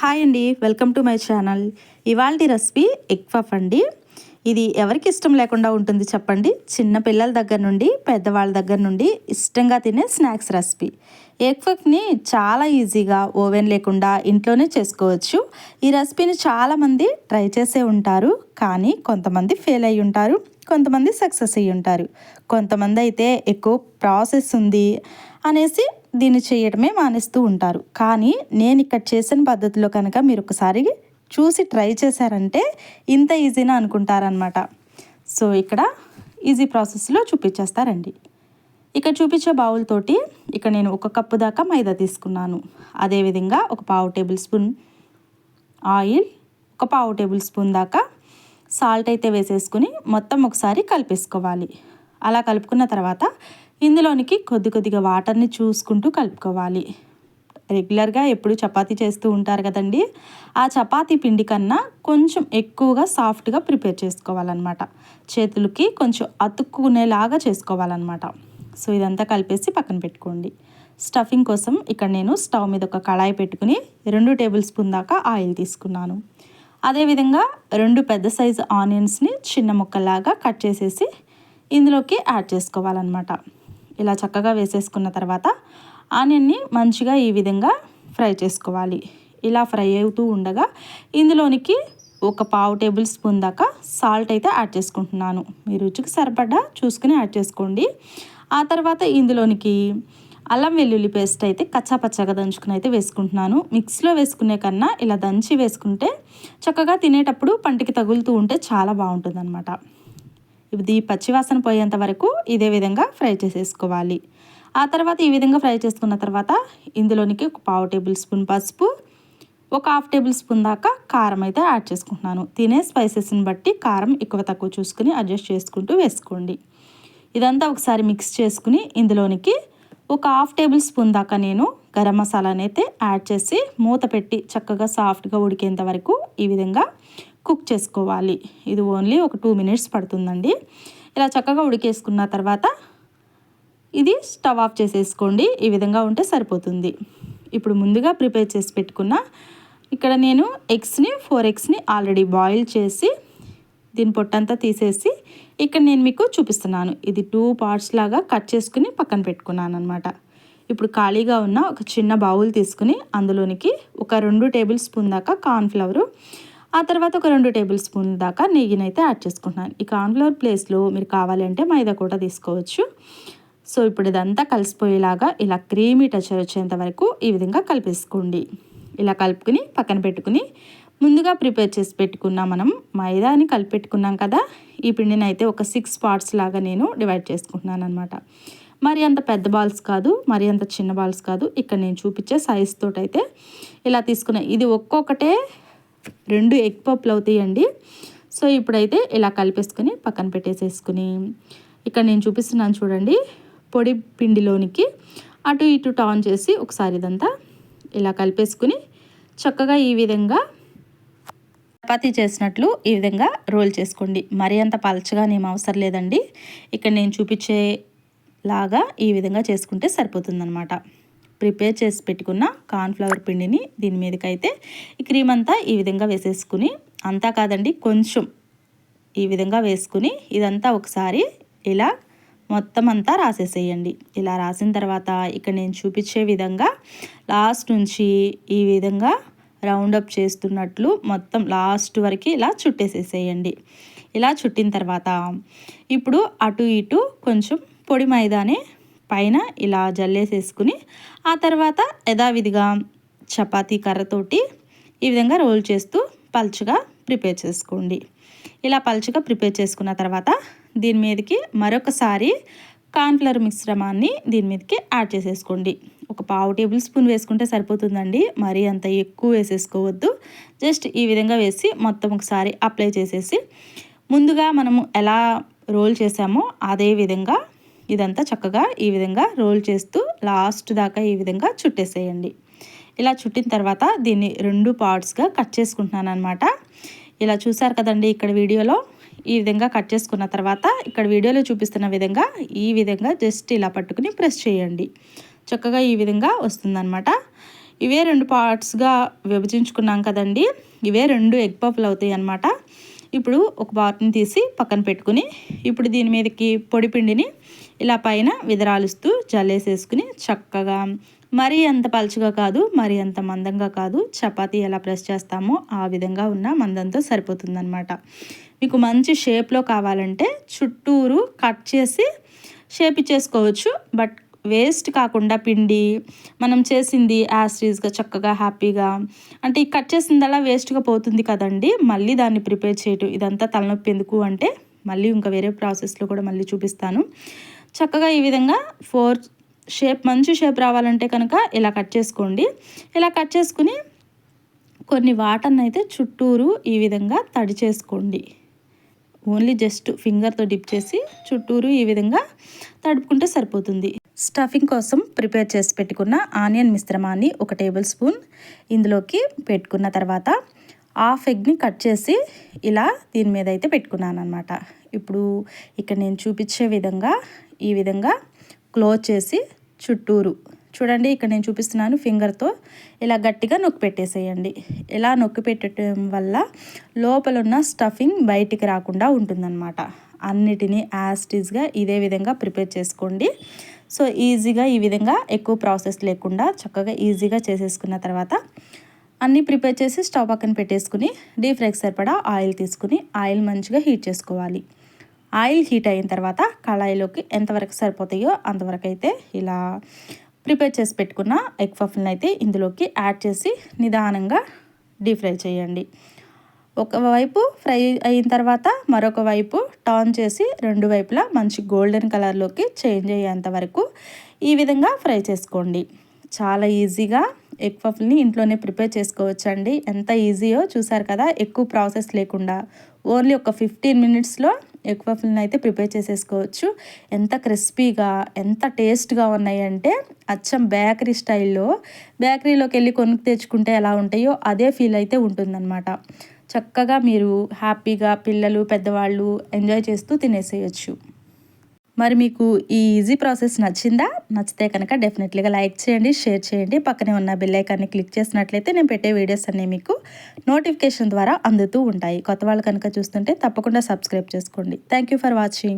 Hi అండి welcome to my channel. ఇవాళ recipe egg puff అండి. ఇది ఎవరికి ఇష్టం లేకుండా ఉంటుంది చెప్పండి. చిన్న పిల్లల దగ్గర నుండి పెద్దవాళ్ళ దగ్గర నుండి ఇష్టంగా తినే స్నాక్స్ రెసిపీ. ఎగ్ పఫ్ని చాలా ఈజీగా ఓవెన్ లేకుండా ఇంట్లోనే చేసుకోవచ్చు. ఈ రెసిపీని చాలామంది ట్రై చేసే ఉంటారు కానీ కొంతమంది ఫెయిల్ అయ్యి ఉంటారు కొంతమంది సక్సెస్ అయ్యి ఉంటారు. కొంతమంది అయితే ఎక్కువ ప్రాసెస్ ఉంది అనేసి దీన్ని చేయడమే మానేస్తూ ఉంటారు. కానీ నేను ఇక్కడ చేసిన పద్ధతిలో కనుక మీరు ఒకసారి చూసి ట్రై చేశారంటే ఇంత ఈజీనా అనుకుంటారనమాట సో ఇక్కడ ఈజీ ప్రాసెస్లో చూపించేస్తారండి. ఇక్కడ చూపించే బౌల్తోటి ఇక్కడ నేను ఒక కప్పు దాకా మైదా తీసుకున్నాను. అదేవిధంగా ఒక పావు టేబుల్ స్పూన్ ఆయిల్ ఒక పావు టేబుల్ స్పూన్ దాకా సాల్ట్ అయితే వేసేసుకుని మొత్తం ఒకసారి కలిపేసుకోవాలి. అలా కలుపుకున్న తర్వాత ఇందులోనికి కొద్ది కొద్దిగా వాటర్ని చూసుకుంటూ కలుపుకోవాలి. రెగ్యులర్గా ఎప్పుడు చపాతీ చేస్తూ ఉంటారు కదండి ఆ చపాతీ పిండి కన్నా కొంచెం ఎక్కువగా సాఫ్ట్గా ప్రిపేర్ చేసుకోవాలన్నమాట. చేతులకి కొంచెం అతుక్కునేలాగా చేసుకోవాలన్నమాట. సో ఇదంతా కలిపేసి పక్కన పెట్టుకోండి. స్టఫింగ్ కోసం ఇక్కడ నేను స్టవ్ మీద ఒక కళాయి పెట్టుకుని రెండు టేబుల్ స్పూన్ దాకా ఆయిల్ తీసుకున్నాను. అదేవిధంగా రెండు పెద్ద సైజు ఆనియన్స్ని చిన్న ముక్కలాగా కట్ చేసేసి ఇందులోకి యాడ్ చేసుకోవాలన్నమాట. ఇలా చక్కగా వేసేసుకున్న తర్వాత ఆనియన్ని మంచిగా ఈ విధంగా ఫ్రై చేసుకోవాలి. ఇలా ఫ్రై అవుతూ ఉండగా ఇందులోనికి ఒక పావు టేబుల్ స్పూన్ దాకా సాల్ట్ అయితే యాడ్ చేసుకుంటున్నాను. మీ రుచికి సరిపడా చూసుకుని యాడ్ చేసుకోండి. ఆ తర్వాత ఇందులోనికి అల్లం వెల్లుల్లి పేస్ట్ అయితే కచ్చా పచ్చగా దంచుకుని అయితే వేసుకుంటున్నాను. మిక్స్లో వేసుకునే కన్నా ఇలా దంచి వేసుకుంటే చక్కగా తినేటప్పుడు పంటికి తగులుతూ ఉంటే చాలా బాగుంటుంది అనమాట ఇది పచ్చివాసన పోయేంత వరకు ఇదే విధంగా ఫ్రై చేసేసుకోవాలి. ఆ తర్వాత ఈ విధంగా ఫ్రై చేసుకున్న తర్వాత ఇందులోనికి ఒక పావు టేబుల్ స్పూన్ పసుపు ఒక హాఫ్ టేబుల్ స్పూన్ దాకా కారం అయితే యాడ్ చేసుకుంటున్నాను. తినే స్పైసెస్ని బట్టి కారం ఎక్కువ తక్కువ చూసుకుని అడ్జస్ట్ చేసుకుంటూ వేసుకోండి. ఇదంతా ఒకసారి మిక్స్ చేసుకుని ఇందులోనికి ఒక హాఫ్ టేబుల్ స్పూన్ దాకా నేను గరం మసాలానైతే అయితే యాడ్ చేసి మూత పెట్టి చక్కగా సాఫ్ట్గా ఉడికేంత వరకు ఈ విధంగా కుక్ చేసుకోవాలి. ఇది ఓన్లీ ఒక టూ మినిట్స్ పడుతుందండి. ఇలా చక్కగా ఉడికేసుకున్న తర్వాత ఇది స్టవ్ ఆఫ్ చేసేసుకోండి. ఈ విధంగా ఉంటే సరిపోతుంది. ఇప్పుడు ముందుగా ప్రిపేర్ చేసి పెట్టుకున్న ఇక్కడ నేను ఎగ్స్ని ఫోర్ ఎగ్స్ని ఆల్రెడీ బాయిల్ చేసి దీని పొట్టంతా తీసేసి ఇక్కడ నేను మీకు చూపిస్తున్నాను. ఇది టూ పార్ట్స్ లాగా కట్ చేసుకుని పక్కన పెట్టుకున్నాను అనమాట ఇప్పుడు ఖాళీగా ఉన్న ఒక చిన్న బౌల్ తీసుకుని అందులోనికి ఒక రెండు టేబుల్ స్పూన్ దాకా కార్న్ఫ్లవరు ఆ తర్వాత ఒక రెండు టేబుల్ స్పూన్ దాకా నెయ్యిని అయితే యాడ్ చేసుకుంటున్నాను. ఈ కార్న్ఫ్లవర్ ప్లేస్లో మీరు కావాలంటే మైదా కూడా తీసుకోవచ్చు. సో ఇప్పుడు ఇదంతా కలిసిపోయేలాగా ఇలా క్రీమీ టచర్ వచ్చేంత వరకు ఈ విధంగా కలిపేసుకోండి. ఇలా కలుపుకుని పక్కన పెట్టుకుని ముందుగా ప్రిపేర్ చేసి పెట్టుకున్న మనం మైదాని కలిపెట్టుకున్నాం కదా ఈ పిండిని అయితే ఒక సిక్స్ పార్ట్స్ లాగా నేను డివైడ్ చేసుకుంటున్నాను అనమాట మరి అంత పెద్ద బాల్స్ కాదు మరి అంత చిన్న బాల్స్ కాదు. ఇక్కడ నేను చూపించే సైజ్ తోటి అయితే ఇలా తీసుకున్నా ఇది ఒక్కొక్కటే రెండు ఎగ్ పప్పులు అవుతాయండి. సో ఇప్పుడైతే ఇలా కలిపేసుకొని పక్కన పెట్టేసేసుకుని ఇక్కడ నేను చూపిస్తున్నాను చూడండి పొడి పిండిలోనికి అటు ఇటు టాన్ చేసి ఒకసారి ఇదంతా ఇలా కలిపేసుకుని చక్కగా ఈ విధంగా చపాతీ చేసినట్లు ఈ విధంగా రోల్ చేసుకోండి. మరీ అంత పలచగా ఏం అవసరం లేదండి. ఇక్కడ నేను చూపించే లాగా ఈ విధంగా చేసుకుంటే సరిపోతుందనమాట ప్రిపేర్ చేసి పెట్టుకున్న కార్న్ఫ్లవర్ పిండిని దీని మీదకైతే ఈ క్రీమ్ అంతా ఈ విధంగా వేసేసుకుని అంతా కాదండి కొంచెం ఈ విధంగా వేసుకుని ఇదంతా ఒకసారి ఇలా మొత్తం అంతా రాసేసేయండి. ఇలా రాసిన తర్వాత ఇక్కడ నేను చూపించే విధంగా లాస్ట్ నుంచి ఈ విధంగా రౌండప్ చేస్తున్నట్లు మొత్తం లాస్ట్ వరకు ఇలా చుట్టేసేసేయండి. ఇలా చుట్టిన తర్వాత ఇప్పుడు అటు ఇటు కొంచెం పొడి మైదానే పైన ఇలా జల్లేసేసుకుని ఆ తర్వాత యథావిధిగా చపాతీ కర్రతోటి ఈ విధంగా రోల్ చేస్తూ పలుచగా ప్రిపేర్ చేసుకోండి. ఇలా పలుచగా ప్రిపేర్ చేసుకున్న తర్వాత దీని మీదకి మరొకసారి కార్న్ఫ్లవర్ మిశ్రమాన్ని దీని మీదకి యాడ్ చేసేసుకోండి. ఒక పావు టేబుల్ స్పూన్ వేసుకుంటే సరిపోతుందండి. మరీ అంత ఎక్కువ వేసేసుకోవద్దు. జస్ట్ ఈ విధంగా వేసి మొత్తం ఒకసారి అప్లై చేసేసి ముందుగా మనము ఎలా రోల్ చేసామో అదే విధంగా ఇదంతా చక్కగా ఈ విధంగా రోల్ చేస్తూ లాస్ట్ దాకా ఈ విధంగా చుట్టేసేయండి. ఇలా చుట్టిన తర్వాత దీన్ని రెండు పార్ట్స్గా కట్ చేసుకుంటున్నాను అనమాట ఇలా చూసారు కదండి ఇక్కడ వీడియోలో? ఈ విధంగా కట్ చేసుకున్న తర్వాత ఇక్కడ వీడియోలో చూపిస్తున్న విధంగా ఈ విధంగా జస్ట్ ఇలా పట్టుకుని ప్రెస్ చేయండి. చక్కగా ఈ విధంగా వస్తుందన్నమాట. ఇవే రెండు పార్ట్స్గా విభజించుకున్నాం కదండి. ఇవే రెండు ఎగ్ పఫ్లు అవుతాయి అన్నమాట. ఇప్పుడు ఒక పార్ట్ని తీసి పక్కన పెట్టుకుని ఇప్పుడు దీని మీదకి పొడిపిండిని ఇలా పైన విదరాలుస్తూ జల్లేసేసుకుని చక్కగా మరీ అంత పలుచగా కాదు మరీ అంత మందంగా కాదు చపాతీ ఎలా ప్రెస్ చేస్తామో ఆ విధంగా ఉన్న మందంతో సరిపోతుందన్నమాట. మీకు మంచి షేప్లో కావాలంటే చుట్టూరు కట్ చేసి షేప్ ఇచ్చేసుకోవచ్చు. బట్ వేస్ట్ కాకుండా పిండి మనం చేసింది యాస్ట్రీస్గా చక్కగా హ్యాపీగా. అంటే ఈ కట్ చేసిందలా వేస్ట్గా పోతుంది కదండి మళ్ళీ దాన్ని ప్రిపేర్ చేయటం. ఇదంతా తలనొప్పి ఎందుకు అంటే మళ్ళీ ఇంకా వేరే ప్రాసెస్లో కూడా మళ్ళీ చూపిస్తాను. చక్కగా ఈ విధంగా ఫోర్ షేప్ మంచి షేప్ రావాలంటే కనుక ఇలా కట్ చేసుకోండి. ఇలా కట్ చేసుకుని కొన్ని వాటర్ని అయితే చుట్టూరు ఈ విధంగా తడి చేసుకోండి. ఓన్లీ జస్ట్ ఫింగర్తో డిప్ చేసి చుట్టూరు ఈ విధంగా తడుపుకుంటే సరిపోతుంది. స్టఫింగ్ కోసం ప్రిపేర్ చేసి పెట్టుకున్న ఆనియన్ మిశ్రమాన్ని ఒక టేబుల్ స్పూన్ ఇందులోకి పెట్టుకున్న తర్వాత హాఫ్ ఎగ్ని కట్ చేసి ఇలా దీని మీద అయితే పెట్టుకున్నాను అనమాట ఇప్పుడు ఇక్కడ నేను చూపించే విధంగా ఈ విధంగా క్లోజ్ చేసి చుట్టూరు. చూడండి ఇక్కడ నేను చూపిస్తున్నాను ఫింగర్తో ఇలా గట్టిగా నొక్కి పెట్టేసేయండి. ఇలా నొక్కి పెట్టడం వల్ల లోపల ఉన్న స్టఫింగ్ బయటికి రాకుండా ఉంటుందన్నమాట. అన్నిటినీ యాస్టీజ్గా ఇదే విధంగా ప్రిపేర్ చేసుకోండి. సో ఈజీగా ఈ విధంగా ఎక్కువ ప్రాసెస్ లేకుండా చక్కగా ఈజీగా చేసేసుకున్న తర్వాత అన్నీ ప్రిపేర్ చేసి స్టవ్ పక్కన పెట్టేసుకుని డీప్ ఫ్రైకి సరిపడా ఆయిల్ తీసుకుని ఆయిల్ మంచిగా హీట్ చేసుకోవాలి. ఆయిల్ హీట్ అయిన తర్వాత కళాయిలోకి ఎంతవరకు సరిపోతాయో అంతవరకు అయితే ఇలా ప్రిపేర్ చేసి పెట్టుకున్న ఎగ్ పఫ్ని అయితే ఇందులోకి యాడ్ చేసి నిదానంగా డీప్ ఫ్రై చేయండి. ఒకవైపు ఫ్రై అయిన తర్వాత మరొక వైపు టర్న్ చేసి రెండు వైపులా మంచి గోల్డెన్ కలర్లోకి చేంజ్ అయ్యేంత వరకు ఈ విధంగా ఫ్రై చేసుకోండి. చాలా ఈజీగా ఎగ్ పఫ్ని ఇంట్లోనే ప్రిపేర్ చేసుకోవచ్చండి. ఎంత ఈజీయో చూసారు కదా ఎక్కువ ప్రాసెస్ లేకుండా. ఓన్లీ ఒక ఫిఫ్టీన్ మినిట్స్లో ఎగ్ పఫ్ని అయితే ప్రిపేర్ చేసేసుకోవచ్చు. ఎంత క్రిస్పీగా ఎంత టేస్ట్గా ఉన్నాయంటే అచ్చం బేకరీ స్టైల్లో బేకరీలోకి వెళ్ళి కొనుక్కు తెచ్చుకుంటే ఎలా ఉంటాయో అదే ఫీల్ అయితే ఉంటుందన్నమాట. చక్కగా మీరు హ్యాపీగా పిల్లలు పెద్దవాళ్ళు ఎంజాయ్ చేస్తూ తినేసేయచ్చు. మరి మీకు ఈ ఈజీ ప్రాసెస్ నచ్చిందా? నచ్చితే కనుక డెఫినెట్లీగా లైక్ చేయండి షేర్ చేయండి. పక్కనే ఉన్న బెల్లైకాన్ని క్లిక్ చేసినట్లయితే నేను పెట్టే వీడియోస్ అన్నీ మీకు నోటిఫికేషన్ ద్వారా అందుతూ ఉంటాయి. కొత్త వాళ్ళు కనుక చూస్తుంటే తప్పకుండా సబ్స్క్రైబ్ చేసుకోండి. Thank for watching